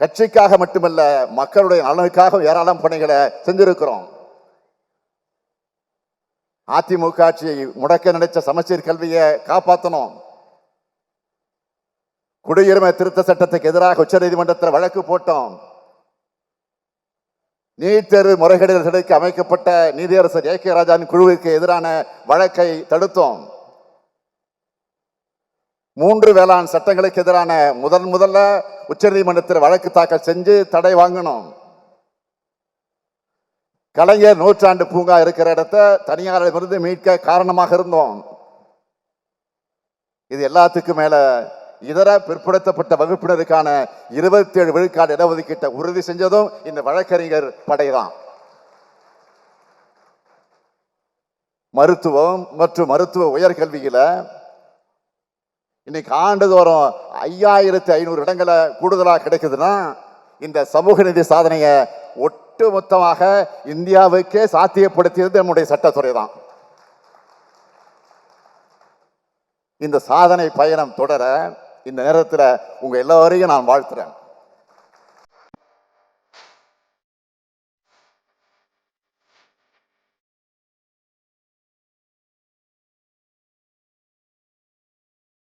கட்சிக்காக மட்டுமல்ல மக்களுடைய நலனுக்காக ஏராளம் பணிகளை செஞ்சிருக்கிறோம். அதிமுக ஆட்சியை முடக்க நினைச்ச சமச்சீர் கல்வியை காப்பாற்றணும் குடியுரிமை திருத்த சட்டத்துக்கு எதிராக உச்சநீதிமன்றத்தில் வழக்கு போட்டோம். நீட் தேர்வு முறைகேடுகள் அமைக்கப்பட்ட நீதியரசர் ஏ கே ராஜாவின் குழுவுக்கு எதிரான வழக்கை தடுத்தோம். மூன்று வேளாண் சட்டங்களுக்கு எதிரான முதன் முதல்ல உச்சநீதிமன்றத்தில் வழக்கு தாக்கல் செஞ்சு தடை வாங்கணும். கலைஞர் நூற்றாண்டு பூங்கா இருக்கிற இடத்த தனியாரிடமிருந்து மீட்க காரணமாக இருந்தோம். இது எல்லாத்துக்கும் மேல இதர பிற்படுத்தப்பட்ட வகுப்பினருக்கான இருபத்தி ஏழு விழுக்காடு இடஒதுக்கீட்டை உறுதி செஞ்சதும் இந்த வழக்கறிஞர் படைதான். மருத்துவம் மற்றும் மருத்துவ உயர்கல்வியில் இன்னைக்கு ஆண்டுதோறும் ஐயாயிரத்தி ஐநூறு இடங்களை கூடுதலாக கிடைக்குதுன்னா இந்த சமூக நிதி சாதனையை ஒட்டு மொத்தமாக இந்தியாவுக்கே சாத்தியப்படுத்தியது நம்முடைய சட்டத்துறை தான். இந்த சாதனை பயணம் தொடர இந்த நேரத்தில் உங்கள் எல்லோரையும் நான் வாழ்த்துறேன்.